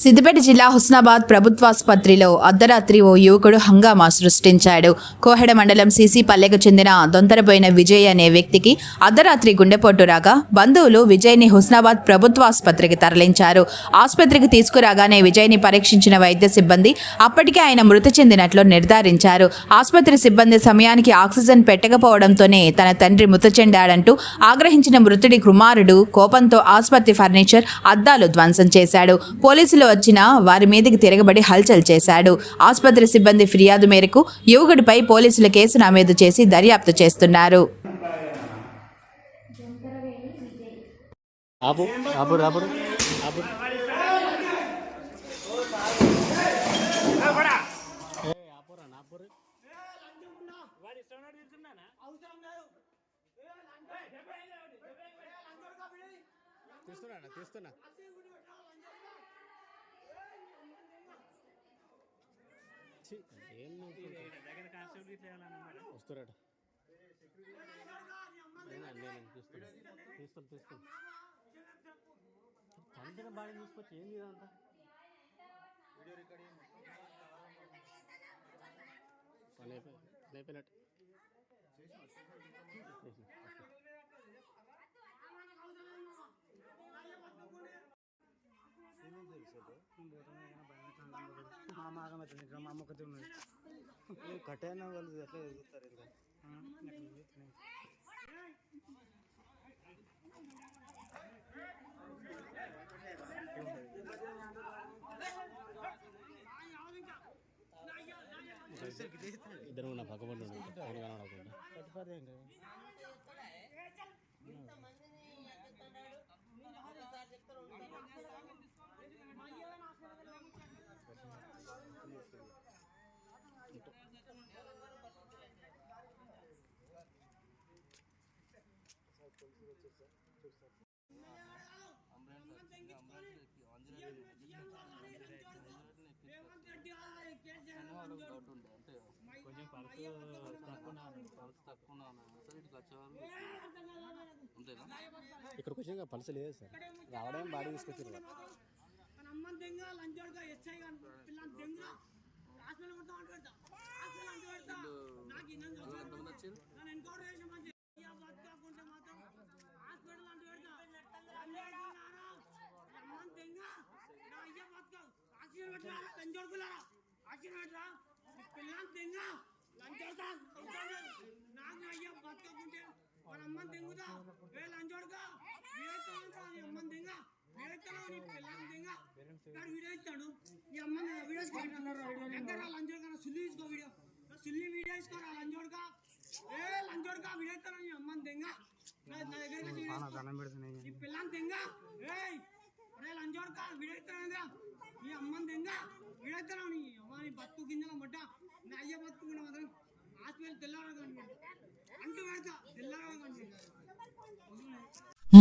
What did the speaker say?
సిద్దిపేట జిల్లా హుస్నాబాద్ ప్రభుత్వాసుపత్రిలో అర్ధరాత్రి ఓ యువకుడు హంగామా సృష్టించాడు. కోహెడ మండలం సీసీ పల్లెకు చెందిన దొంతరపోయిన విజయ్ అనే వ్యక్తికి అర్ధరాత్రి గుండెపోటు రాగా బంధువులు విజయ్ని హుస్నాబాద్ ప్రభుత్వాసుపత్రికి తరలించారు. ఆసుపత్రికి తీసుకురాగానే విజయ్ని పరీక్షించిన వైద్య సిబ్బంది అప్పటికే ఆయన మృతి చెందినట్లు నిర్ధారించారు. ఆసుపత్రి సిబ్బంది సమయానికి ఆక్సిజన్ పెట్టకపోవడంతోనే తన తండ్రి మృతి చెందాడంటూ ఆగ్రహించిన మృతుడి కుమారుడు కోపంతో ఆసుపత్రి ఫర్నిచర్ అద్దాలు ధ్వంసం చేశాడు. పోలీసులు వచ్చిన వారి మీదకి తిరగబడి హల్చల్ చేశాడు. ఆసుపత్రి సిబ్బంది ఫిర్యాదు మేరకు యువకుడిపై పోలీసులు కేసు నమోదు చేసి దర్యాప్తు చేస్తున్నారు. ఆపు ఆపు ఆపు. ఆపు తీస్తున్నా తీస్తున్నా ఛీ, ఏం వస్తురాట. తీస్తున్నా తీస్తాను. తీస్తాను చంపిన బాడీ తీసుకొచ్చి ఏం ఇదంతా పని అయిపోయి పని అయిపోయినట్టు. చేసిన. కట్టైనా వాళ్ళు ఎట్లా ఎదుగుతారు ఇద్దరు నా పక్కపడి ఫోన్ కొంచెం పల్స్ తక్కువ పల్స్ తక్కువ సార్ ఇటు వచ్చేవాళ్ళు అంతేనా ఇక్కడికి వచ్చినాక పలస లేదు సార్. రావడం బాడీ తీసుకొచ్చారు అమ్మని దెంగ లంచోడుగా ఎస్ఐ గాని పిల్లని దెంగ హాస్పిటల్ మొత్తం అంటు పెడతా హాస్పిటల్ అంటు పెడతా నాకు ఇన్నం ఎంతమంది వచ్చారు నన్ను ఎన్కౌంటర్ మంచి ఇయ్య బతకాకుంటే మాత్రం హాస్పిటల్ అంటు పెడతా లంచోడుకున్నారా అమ్మని దెంగ నా అయ్య బతకావు ఆక్సిజన్ ఆక్సిజన్ పెట్టరా పిల్లని దెంగ లంచోడుతా నాకు అయ్య బతకకుంటే మన అమ్మని దెంగుతా ఏ లంచోడుగా నీ అమ్మని దెంగ వేరెత్తనావు నీ పిల్లని దెంగ ఇక్కడ వీడియో ఇస్తాడు. నీ అమ్మని వీడియోస్ దగ్గర లంచోడు కన్నా సుల్లి తీసుకో వీడియో. సుల్లి వీడియో తీసుకోరా లంచోడుగా ఏ లంచోడుగా వీడియో ఇస్తాను నీ అమ్మని దెంగ నా నా దగ్గరికి వచ్చి వీడియో తీసుకో. నీ పిల్లని దెంగ ఏయ్ అరే లంచోడుగా వీడియో ఇస్తాను నీ అమ్మని దెంగ వీడియో నీ? అమ్మ నీ బతుకు గింజల మొట్ట నా అయ్య బతుకున్న మాత్రం హాస్పిటల్ తెల్లవారు అంటూ పెడతా తెల్లవారు